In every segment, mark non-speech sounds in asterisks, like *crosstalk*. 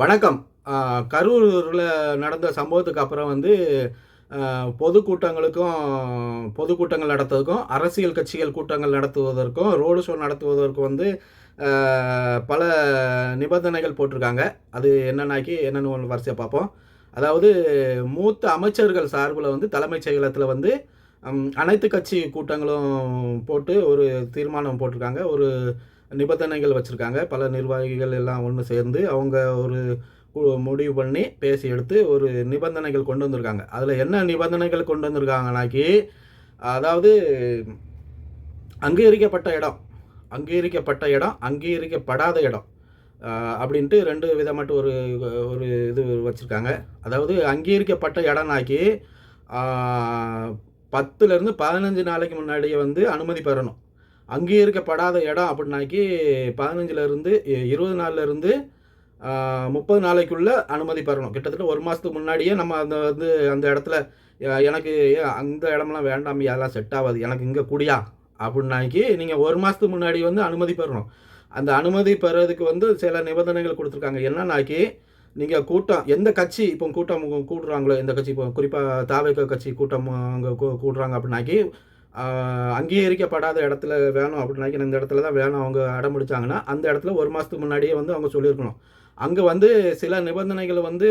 வணக்கம். கரூரில் நடந்த சம்பவத்துக்கு அப்புறம் வந்து பொதுக்கூட்டங்களுக்கும் பொதுக்கூட்டங்கள் நடத்துவதற்கும் அரசியல் கட்சிகள் கூட்டங்கள் நடத்துவதற்கும் ரோடு ஷோ நடத்துவதற்கும் வந்து பல நிபந்தனைகள் போட்டிருக்காங்க. அது என்னன்னாக்கி என்னென்னு ஒன்று வரிசையாக பார்ப்போம். அதாவது மூத்த அமைச்சர்கள் சார்பில் வந்து தலைமைச் செயலகத்தில் வந்து அனைத்து கட்சி கூட்டங்களும் போட்டு ஒரு தீர்மானம் போட்டிருக்காங்க. ஒரு நிபந்தனைகள் வச்சுருக்காங்க. பல நிர்வாகிகள் எல்லாம் ஒன்று சேர்ந்து அவங்க ஒரு முடிவு பண்ணி பேசி எடுத்து ஒரு நிபந்தனைகள் கொண்டு வந்திருக்காங்க. அதில் என்ன நிபந்தனைகள் கொண்டு வந்திருக்காங்கனாக்கி அதாவது அங்கீகரிக்கப்பட்ட இடம் அங்கீகரிக்கப்பட்ட இடம் அங்கீகரிக்கப்படாத இடம் அப்படின்ட்டு ரெண்டு விதமாட்டு ஒரு ஒரு இது வச்சுருக்காங்க. அதாவது அங்கீகரிக்கப்பட்ட இடம்னாக்கி பத்துலேருந்து பதினஞ்சு நாளைக்கு முன்னாடியே வந்து அனுமதி பெறணும். அங்கீகரிக்கப்படாத இடம் அப்படின்னாக்கி பதினஞ்சுலேருந்து இருபது நாள்லேருந்து முப்பது நாளைக்குள்ள அனுமதி பெறணும். கிட்டத்தட்ட ஒரு மாதத்துக்கு முன்னாடியே நம்ம அந்த வந்து அந்த இடத்துல எனக்கு ஏன் அந்த இடம்லாம் வேண்டாம் அதெல்லாம் செட் ஆகாது எனக்கு இங்கே குடியா அப்படின்னாக்கி நீங்கள் ஒரு மாதத்துக்கு முன்னாடி வந்து அனுமதி பெறணும். அந்த அனுமதி பெறதுக்கு வந்து சில நிபந்தனைகள் கொடுத்துருக்காங்க. என்னன்னாக்கி நீங்கள் கூட்டம் எந்த கட்சி இப்போ கூட்டம் கூடுறாங்களோ எந்த கட்சி இப்போ குறிப்பாக தாவேக கட்சி கூட்டம் அங்கே கூடுறாங்க அப்படின்னாக்கி அங்கீகரிக்கப்படாத இடத்துல வேணும் அப்படின்னாக்கி இந்த இடத்துல தான் வேணும் அவங்க அடம் பிடிச்சாங்கன்னா அந்த இடத்துல ஒரு மாதத்துக்கு முன்னாடியே வந்து அவங்க சொல்லியிருக்கணும். அங்கே வந்து சில நிபந்தனைகளை வந்து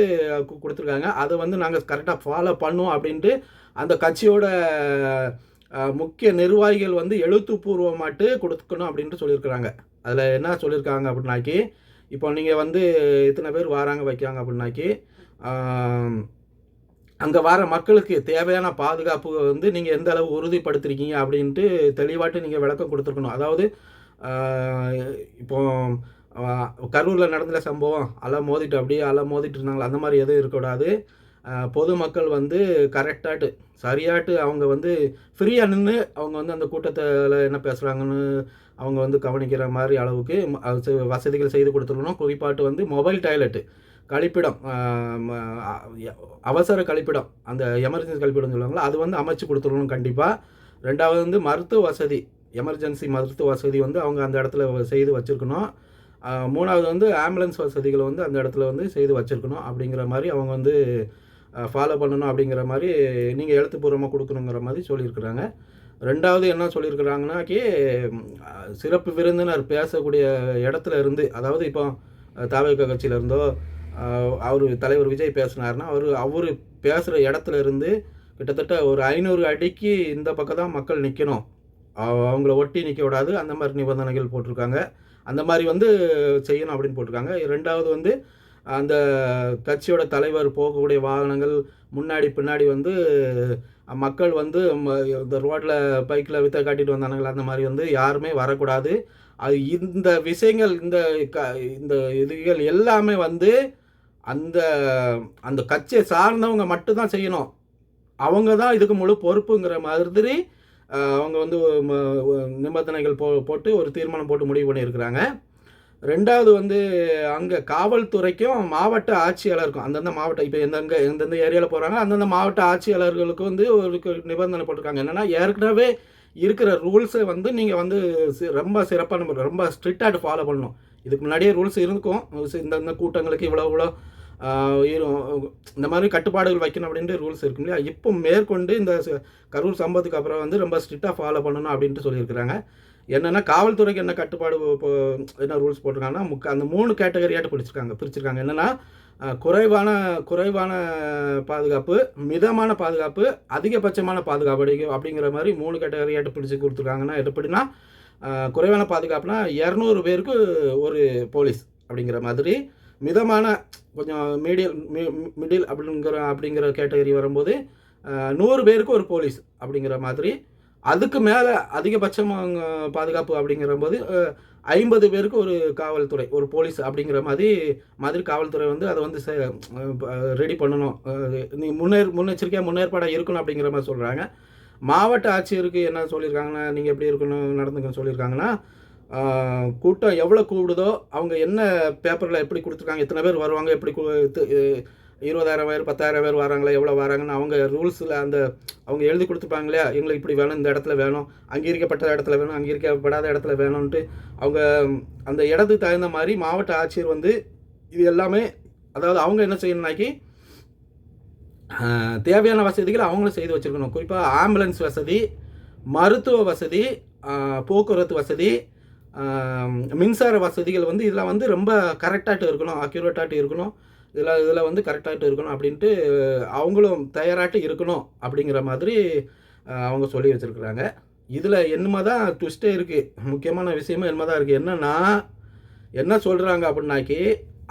கொடுத்துருக்காங்க. அதை வந்து நாங்கள் கரெக்டாக ஃபாலோ பண்ணோம் அப்படின்ட்டு அந்த கட்சியோட முக்கிய நிர்வாகிகள் வந்து எழுத்துப்பூர்வமாட்டு கொடுக்கணும் அப்படின்ட்டு சொல்லியிருக்கிறாங்க. அதில் என்ன சொல்லியிருக்காங்க அப்படின்னாக்கி இப்போ நீங்கள் வந்து இத்தனை பேர் வராங்க வைக்காங்க அப்படின்னாக்கி அங்கே வர மக்களுக்கு தேவையான பாதுகாப்பு வந்து நீங்கள் எந்த அளவு உறுதிப்படுத்திருக்கீங்க அப்படின்ட்டு தெளிவாட்டு நீங்கள் விளக்கம் கொடுத்துருக்கணும். அதாவது இப்போ கரூரில் நடந்த சம்பவம் அலை மோதிட்டு அப்படியே அலை மோதிட்டு இருந்தாங்களா அந்த மாதிரி எதுவும் இருக்கக்கூடாது. பொதுமக்கள் வந்து கரெக்டாட்டு சரியாட்டு அவங்க வந்து ஃப்ரீயாக நின்று அவங்க வந்து அந்த கூட்டத்தில் என்ன பேசுகிறாங்கன்னு அவங்க வந்து கவனிக்கிற மாதிரி அளவுக்கு அது வசதிகள் செய்து கொடுத்துருக்கணும். குறிப்பாட்டு வந்து மொபைல் டாய்லெட்டு. கழிப்பிடம் ம- அவசர கழிப்பிடம் அந்த எமர்ஜென்சி கழிப்பிடம் சொல்லுவாங்களா அது வந்து அமைச்சு கொடுத்துருக்கணும் கண்டிப்பாக ரெண்டாவது வந்து மருத்துவ வசதி எமர்ஜென்சி மருத்துவ வசதி வந்து அவங்க அந்த இடத்துல செய்து வச்சுருக்கணும். மூணாவது வந்து ஆம்புலன்ஸ் வசதிகளை வந்து அந்த இடத்துல வந்து செய்து வச்சுருக்கணும் அப்படிங்கிற மாதிரி அவங்க வந்து ஃபாலோ பண்ணணும் அப்படிங்கிற மாதிரி நீங்கள் எழுத்துப்பூர்வமாக கொடுக்கணுங்கிற மாதிரி சொல்லியிருக்கிறாங்க. ரெண்டாவது என்ன சொல்லியிருக்கிறாங்கனாக்கி சிறப்பு விருந்தினர் பேசக்கூடிய இடத்துல இருந்து அதாவது இப்போ தாவக கட்சியிலேருந்தோ அவர் தலைவர் விஜய் பேசினார்னா அவர் அவர் பேசுகிற இடத்துல இருந்து கிட்டத்தட்ட ஒரு ஐநூறு அடிக்கு இந்த பக்கம் தான் மக்கள் நிற்கணும் அவங்கள ஒட்டி நிற்க விடாது. அந்த மாதிரி நிபந்தனைகள் போட்டிருக்காங்க. அந்த மாதிரி வந்து செய்யணும் அப்படின்னு போட்டிருக்காங்க. ரெண்டாவது வந்து அந்த கட்சியோட தலைவர் போகக்கூடிய வாகனங்கள் முன்னாடி பின்னாடி வந்து மக்கள் வந்து ம- இந்த ரோட்டில் பைக்கில் வித்த காட்டிட்டு வந்தானுங்களா அந்த மாதிரி வந்து யாருமே வரக்கூடாது. அது இந்த விஷயங்கள் இந்த க இந்த இதுகள் எல்லாமே வந்து அந்த அந்த கட்சியை சார்ந்தவங்க மட்டும்தான் செய்யணும். அவங்க தான் இதுக்கு முழு பொறுப்புங்கிற மாதிரி அவங்க வந்து நிபந்தனைகள் போ போட்டு ஒரு தீர்மானம் போட்டு முடிவு பண்ணியிருக்கிறாங்க. ரெண்டாவது வந்து அங்கே காவல்துறைக்கும் மாவட்ட ஆட்சியாளருக்கும் அந்தந்த மாவட்ட இப்போ எந்தெந்த எந்தெந்த ஏரியாவில் போகிறாங்க அந்தந்த மாவட்ட ஆட்சியாளர்களுக்கு வந்து ஒரு நிபந்தனை போட்டிருக்காங்க. என்னென்னா ஏற்கனவே இருக்கிற ரூல்ஸை வந்து நீங்கள் வந்து சி- ரொம்ப சிறப்பாக நம்ம ரொம்ப ஸ்ட்ரிக்டாக ஃபாலோ பண்ணணும். இதுக்கு முன்னாடியே ரூல்ஸ் இருக்கும் இந்தந்த இந்த இந்த கூட்டங்களுக்கு இவ்வளோ இவ்வளோ இந்த மாதிரி கட்டுப்பாடுகள் வைக்கணும் அப்படின்ட்டு ரூல்ஸ் இருக்கும் இல்லையா? இப்போ மேற்கொண்டு இந்த கரூர் சம்பவத்துக்கு அப்புறம் வந்து ரொம்ப ஸ்ட்ரிக்டாக ஃபாலோ பண்ணணும் அப்படின்ட்டு சொல்லியிருக்கிறாங்க. என்னென்னா காவல்துறைக்கு என்ன கட்டுப்பாடு இப்போ என்ன ரூல்ஸ் போட்டிருக்காங்கன்னா முக்க அந்த மூணு கேட்டகரியாட்டு பிடிச்சிருக்காங்க. பிரிச்சிருக்காங்க. என்னென்னா குறைவான குறைவான பாதுகாப்பு மிதமான பாதுகாப்பு அதிகபட்சமான பாதுகாப்பு அப்படி- அப்படிங்கிற மாதிரி மூணு கேட்டகரியாட்டு பிடிச்சி கொடுத்துருக்காங்கன்னா எப்படின்னா குறைவான பாதுகாப்புனா இரநூறு பேருக்கு ஒரு போலீஸ் அப்படிங்கிற மாதிரி மிதமான கொஞ்சம் மீடியல் மிடில் அப்படிங்கிற அப்படிங்கிற கேட்டகரி வரும்போது நூறு பேருக்கு ஒரு போலீஸ் அப்படிங்கிற மாதிரி. அதுக்கு மேலே அதிகபட்சம் பாதுகாப்பு அப்படிங்கிற போது ஐம்பது பேருக்கு ஒரு காவல்துறை ஒரு போலீஸ் அப்படிங்கிற மாதிரி மாதிரி காவல்துறை வந்து அதை வந்து ரெடி பண்ணணும். நீ முன்னேற் முன்னெச்சரிக்கையாக முன்னேற்பாடாக இருக்கணும் அப்படிங்கிற மாதிரி சொல்கிறாங்க மாவட்ட ஆட்சியருக்கு என்ன சொல்லியிருக்காங்கன்னா நீங்கள் எப்படி இருக்கணும் நடந்துக்கன்னு சொல்லியிருக்காங்கன்னா கூட்டம் எவ்வளோ கூடுதோ அவங்க என்ன பேப்பரில் எப்படி கொடுத்துருக்காங்க எத்தனை பேர் வருவாங்க எப்படி இருபதாயிரம் பேர் பத்தாயிரம் பேர் வராங்களா எவ்வளோ வராங்கன்னு அவங்க ரூல்ஸில் அந்த அவங்க எழுதி கொடுத்துருப்பாங்க இல்லையா எங்களுக்கு இப்படி வேணும் இந்த இடத்துல வேணும் அங்கீகரிக்கப்பட்ட இடத்துல வேணும் அங்கீகரிக்கப்படாத இடத்துல வேணும்ன்ட்டு அவங்க அந்த இடத்துக்கு தகுந்த மாதிரி மாவட்ட ஆட்சியர் வந்து இது எல்லாமே அதாவது அவங்க என்ன செய்யணும்னாக்கி தேவையான வசதிகள் அவங்களும் செய்து வச்சுருக்கணும். குறிப்பாக ஆம்புலன்ஸ் வசதி மருத்துவ வசதி போக்குவரத்து வசதி மின்சார வசதிகள் வந்து இதில் வந்து ரொம்ப கரெக்டாகிட்டு இருக்கணும் அக்யூரேட்டாகிட்டு இருக்கணும். இதில் இதில் வந்து கரெக்டாகிட்டு இருக்கணும் அப்படின்ட்டு அவங்களும் தயாராகிட்டு இருக்கணும் அப்படிங்கிற மாதிரி அவங்க சொல்லி வச்சுருக்குறாங்க. இதில் என்னமா தான் ட்விஸ்ட்டே இருக்குது முக்கியமான விஷயமும் என்னமா தான் இருக்குது என்னென்னா என்ன சொல்கிறாங்க அப்படின்னாக்கி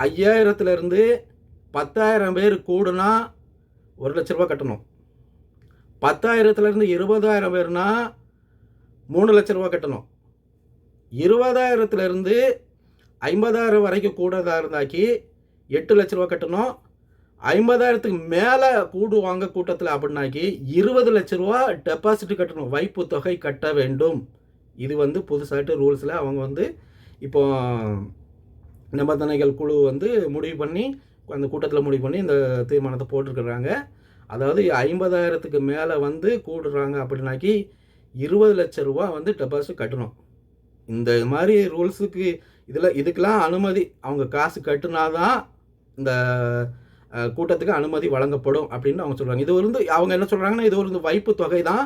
ஐயாயிரத்துலேருந்து பத்தாயிரம் பேர் கூடுனா ஒரு லட்ச ரூபா கட்டணும். பத்தாயிரத்துலேருந்து இருபதாயிரம் பேர்னா மூணு லட்ச ரூபா கட்டணும். இருபதாயிரத்துலேருந்து ஐம்பதாயிரம் வரைக்கும் கூடதா இருந்தாக்கி எட்டு லட்ச ரூபா கட்டணும். ஐம்பதாயிரத்துக்கு மேலே கூடுவாங்க கூட்டத்தில் அப்படின்னாக்கி இருபது லட்ச ரூபா டெபாசிட் கட்டணும். வைப்பு தொகை கட்ட வேண்டும். இது வந்து புதுசாகிட்டு ரூல்ஸில் அவங்க வந்து இப்போ நிபந்தனைகள் குழு வந்து முடிவு பண்ணி அந்த கூட்டத்தில் முடிவு பண்ணி இந்த தீர்மானத்தை போட்டிருக்கிறாங்க. அதாவது ஐம்பதாயிரத்துக்கு மேலே வந்து கூடுறாங்க அப்படின்னாக்கி இருபது லட்ச ரூபா வந்து டெபாசிட் கட்டணும். இந்த மாதிரி ரூல்ஸுக்கு இதில் இதுக்கெல்லாம் அனுமதி அவங்க காசு கட்டுனாதான் இந்த கூட்டத்துக்கு அனுமதி வழங்கப்படும் அப்படின்னு அவங்க சொல்கிறாங்க இது வந்து அவங்க என்ன சொல்கிறாங்கன்னா இது ஒரு வைப்பு தொகை தான்.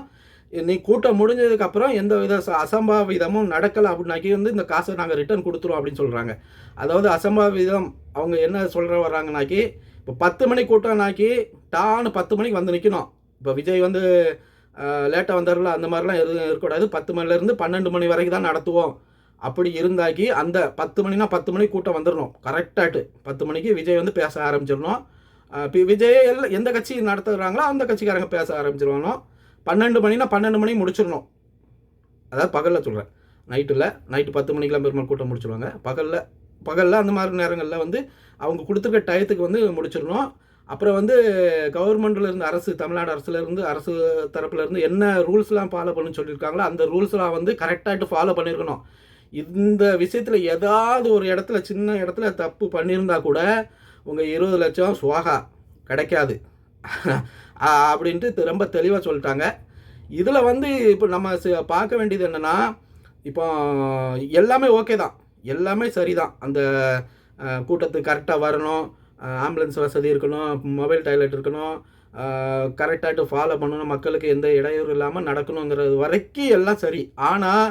நீ கூட்டம் முடிஞ்சதுக்கப்புறம் எந்த வித அசம்பாவிதமும் நடக்கலை அப்படின்னாக்கி வந்து இந்த காசை நாங்கள் ரிட்டர்ன் கொடுத்துருவோம் அப்படின்னு சொல்கிறாங்க அதாவது அசம்பாவிதம் அவங்க என்ன சொல்கிற வர்றாங்கனாக்கி இப்போ பத்து மணி கூட்டம்னாக்கி டான்னு பத்து மணிக்கு வந்து நிற்கணும் இப்போ விஜய் வந்து லேட்டாக வந்தார்ல அந்த மாதிரிலாம் எதுவும் இருக்கக்கூடாது. பத்து மணிலேருந்து பன்னெண்டு மணி வரைக்கும் தான் நடத்துவோம். அப்படி இருந்தாக்கி அந்த பத்து மணினா பத்து மணிக்கு கூட்டம் வந்துடணும் கரெக்டாகிட்டு பத்து மணிக்கு விஜய் வந்து பேச ஆரம்பிச்சிடணும். இப்போ விஜய் எல்லாம் எந்த கட்சி நடத்துகிறாங்களோ அந்த கட்சிக்காரங்க பேச ஆரம்பிச்சிருவானோ பன்னெண்டு மணினா பன்னெண்டு மணி முடிச்சிடணும். அதாவது பகலில் சொல்கிறேன் நைட்டில் நைட்டு பத்து மணிக்கெலாம் பெருமாள் கூட்டம் முடிச்சிடுவாங்க பகலில் பகலில் அந்த மாதிரி நேரங்களில் வந்து அவங்க கொடுத்துருக்க டயத்துக்கு வந்து முடிச்சிடணும். அப்புறம் வந்து கவர்மெண்ட்டில் இருந்து அரசு தமிழ்நாடு அரசுலேருந்து அரசு தரப்புலேருந்து என்ன ரூல்ஸ்லாம் ஃபாலோ பண்ணுன்னு சொல்லியிருக்காங்களோ அந்த ரூல்ஸ்லாம் வந்து கரெக்டாகிட்டு ஃபாலோ பண்ணியிருக்கணும். இந்த விஷயத்தில் ஏதாவது ஒரு இடத்துல சின்ன இடத்துல தப்பு பண்ணியிருந்தா கூட உங்கள் இருபது லட்சம் சுவாகா கிடைக்காது. *laughs* அப்படின்ட்டு ரொம்ப தெளிவாக சொல்லிட்டாங்க. இதில் வந்து இப்போ நம்ம ச- பார்க்க வேண்டியது என்னென்னா இப்போ எல்லாமே ஓகே தான். எல்லாமே சரி தான் அந்த கூட்டத்துக்கு கரெக்டாக வரணும். ஆம்புலன்ஸ் வசதி இருக்கணும் மொபைல் டாய்லெட் இருக்கணும் கரெக்டாகிட்டு ஃபாலோ பண்ணணும் மக்களுக்கு எந்த இடையூறு இல்லாமல் நடக்கணுங்கிறது வரைக்கும் எல்லாம் சரி. ஆனால்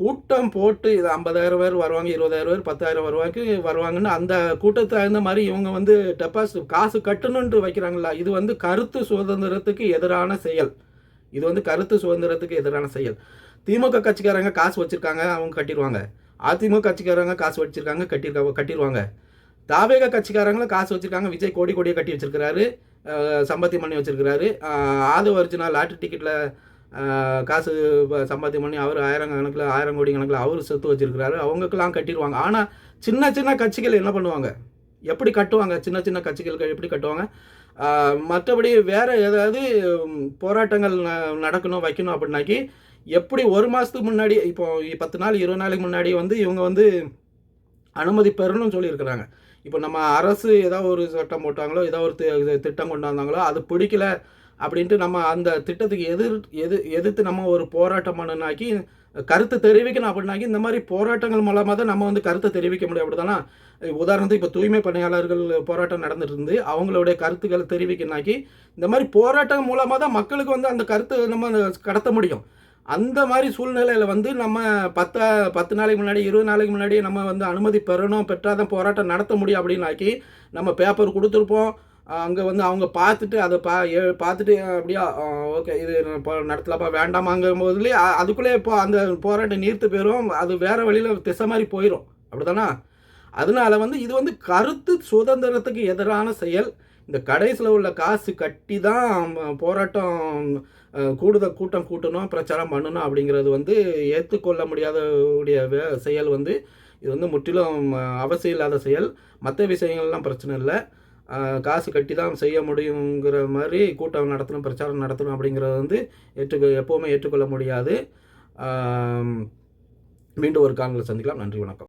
கூட்டம் போட்டு இது ஐம்பதாயிரம் பேர் வருவாங்க இருபதாயிரம் பேர் பத்தாயிரம் வருவாங்க வருவாங்கன்னு அந்த கூட்டத்துக்கு தகுந்த மாதிரி இவங்க வந்து டெபாசிட் காசு கட்டணுன்ட்டு வைக்கிறாங்களா இது வந்து கருத்து சுதந்திரத்துக்கு எதிரான செயல். இது வந்து கருத்து சுதந்திரத்துக்கு எதிரான செயல். திமுக கட்சிக்காரங்க காசு வச்சுருக்காங்க அவங்க கட்டிடுவாங்க. அதிமுக கட்சிக்காரங்க காசு வச்சுருக்காங்க கட்டியிருக்க கட்டிடுவாங்க. தாவேக கட்சிக்காரங்களும் காசு வச்சுருக்காங்க. விஜய் கோடி கோடியை கட்டி வச்சிருக்கிறாரு. சம்பாத்தியம் பண்ணி வச்சிருக்கிறாரு. அஹ் ஆது அர்ஜுனா லாட்ரி டிக்கெட்டில் காசு சம்பாத்தியம் பண்ணி அவர் ஆயிரம் கணக்கில் ஆயிரம் கோடி கணக்கில் அவர் சொத்து வச்சுருக்கிறாரு. அவங்களுக்கெல்லாம் கட்டிடுவாங்க. ஆனால் சின்ன சின்ன கட்சிகள் என்ன பண்ணுவாங்க? எப்படி கட்டுவாங்க? சின்ன சின்ன கட்சிகள் எப்படி கட்டுவாங்க? மற்றபடி வேற ஏதாவது போராட்டங்கள் ந- நடக்கணும் வைக்கணும் அப்படின்னாக்கி எப்படி ஒரு மாதத்துக்கு முன்னாடி இப்போ பத்து நாள் இருபது நாளைக்கு முன்னாடி வந்து இவங்க வந்து அனுமதி பெறணும்னு சொல்லியிருக்கிறாங்க. இப்போ நம்ம அரசு ஏதாவது ஒரு சட்டம் போட்டாங்களோ ஏதாவது ஒரு திட்டம் கொண்டு வந்தாங்களோ அது பிடிக்கல அப்படின்ட்டு நம்ம அந்த திட்டத்துக்கு எதிர் எது எதிர்த்து நம்ம ஒரு போராட்டம் பண்ணுனாக்கி கருத்து தெரிவிக்கணும் அப்படின்னாக்கி இந்த மாதிரி போராட்டங்கள் மூலமாக தான் நம்ம வந்து கருத்தை தெரிவிக்க முடியும். அப்படிதானா உதாரணத்துக்கு இப்போ தூய்மை பணியாளர்கள் போராட்டம் நடந்துட்டு இருந்து அவங்களுடைய கருத்துக்களை தெரிவிக்கணும்னாக்கி இந்த மாதிரி போராட்டம் மூலமாக தான் மக்களுக்கு வந்து அந்த கருத்தை நம்ம கடத்த முடியும். அந்த மாதிரி சூழ்நிலையில் வந்து நம்ம பத்து பத்து நாளைக்கு முன்னாடி இருபது நாளைக்கு முன்னாடி நம்ம வந்து அனுமதி பெறணும் பெற்றாதான் போராட்டம் நடத்த முடியும் அப்படின்னாக்கி நம்ம பேப்பர் கொடுத்துருப்போம். அங்கே வந்து அவங்க பார்த்துட்டு அதை பா ஏ- பார்த்துட்டு அப்படியா ஓகே இது இப்போ நடத்தலப்பா வேண்டாமாங்கும் போதுலேயே அதுக்குள்ளே இப்போ அந்த போராட்டம் நீர்த்து போயிடும் அது வேறு வழியில் திசை மாதிரி போயிடும் அப்படி தானே அதனால வந்து இது வந்து கருத்து சுதந்திரத்துக்கு எதிரான செயல். இந்த கடைசியில் உள்ள காசு கட்டி தான் போராட்டம் கூடுதல் கூட்டம் கூட்டணும் பிரச்சாரம் பண்ணணும் அப்படிங்கிறது வந்து ஏற்றுக்கொள்ள முடியாத உடைய வே- செயல் வந்து இது வந்து முற்றிலும் அவசியம் இல்லாத செயல். மற்ற விஷயங்கள்லாம் பிரச்சனை இல்லை. காசு கட்டி தான் செய்ய முடியுங்கிற மாதிரி கூட்டம் நடத்தணும் பிரச்சாரம் நடத்தணும் அப்படிங்கிறது வந்து ஏற்றுக்க எப்போவுமே ஏற்றுக்கொள்ள முடியாது. மீண்டும் ஒரு காணொலியில் சந்திக்கலாம். நன்றி வணக்கம்.